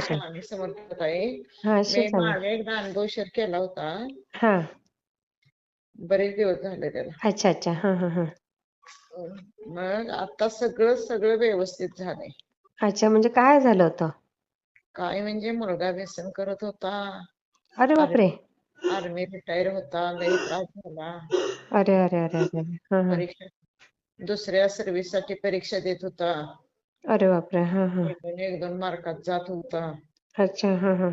स्वामी समर्थ ताई. हा मी श्री स्वामी मागे एकदा अनुभव शेअर केला होता. हा. बरेच दिवस झाले त्याला. अच्छा अच्छा. हा हा हा. मग आता सगळं सगळं व्यवस्थित झालंय. अच्छा म्हणजे काय झालं होतं? काय म्हणजे मुलगा व्यसन करत होता. अरे बापरे. आर्मी रिटायर होता लई त्रास झाला. अरे अरे अरे अरे हा हा. परीक्षा दुसऱ्या सर्व्हिससाठी परीक्षा देत होता. अरे बापरे हा हा. एक दोन मार्कात जात होता. अच्छा हा हा.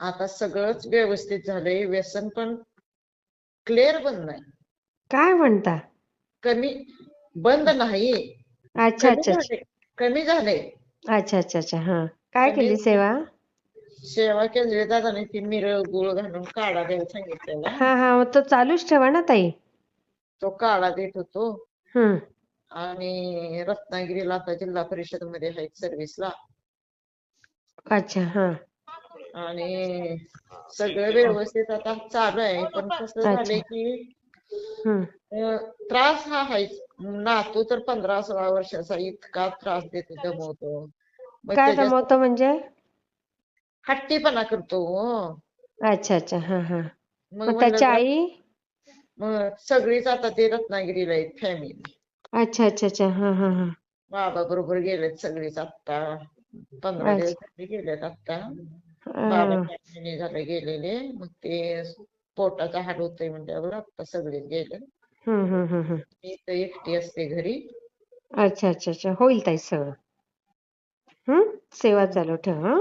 आता सगळंच व्यवस्थित झालंय व्यसन पण क्लिअर बंद नाही. काय म्हणता? कमी बंद नाही. अच्छा कमी अच्छा अच्छा झाले कमी झाले. अच्छा अच्छा अच्छा हा. काय कमी केली सेवा? सेवा केंद्रीय दादाने ती मिरळ गुळ घालून काढा द्यायला सांगितलेला. हा हा मग तो चालूच ठेवा ना ताई. तो काढा देत होतो. हम्म आणि रत्नागिरीला आता जिल्हा परिषदमध्ये आहेत सर्व्हिसला अच्छा. हा. आणि सगळं व्यवस्थित आता चालू आहे. पण कसं. झालंय की हम्म अं, त्रास हा आहेच. नातू तर पंधरा सोळा वर्षाचा इतका त्रास देतो दमवतो मग काय जमवतं म्हणजे? हट्टीपणा करतो हो. अच्छा अच्छा. हा हा. मग मग म्हणलं त्याची आई मग सगळीच आता ते रत्नागिरीला आहेत फॅमिली अच्छा अच्छा अच्छा. हा हा हा. बाबा बरोबर गेलेत सगळीच आत्ता. पंधरा दिवस अच्छा. झाले गेलेत आत्ता. बाबा हा. चार महिने झाले गेलेले. मग ते पोटाचा हाल होतोय म्हणल्यावर आत्ता सगळेच गेले मी तर एकटी असते घरी. अच्छा अच्छा अच्छा. होईल ताई सगळं. हम्म सेवा चालू ठेव हा.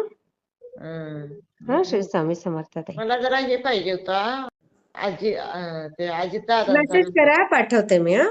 हा. श्री स्वामी समर्थ ताई. मला जरा हे पाहिजे होता. आजी अं, ते अजित दादांचा मेसेज करा पाठवते मी हा.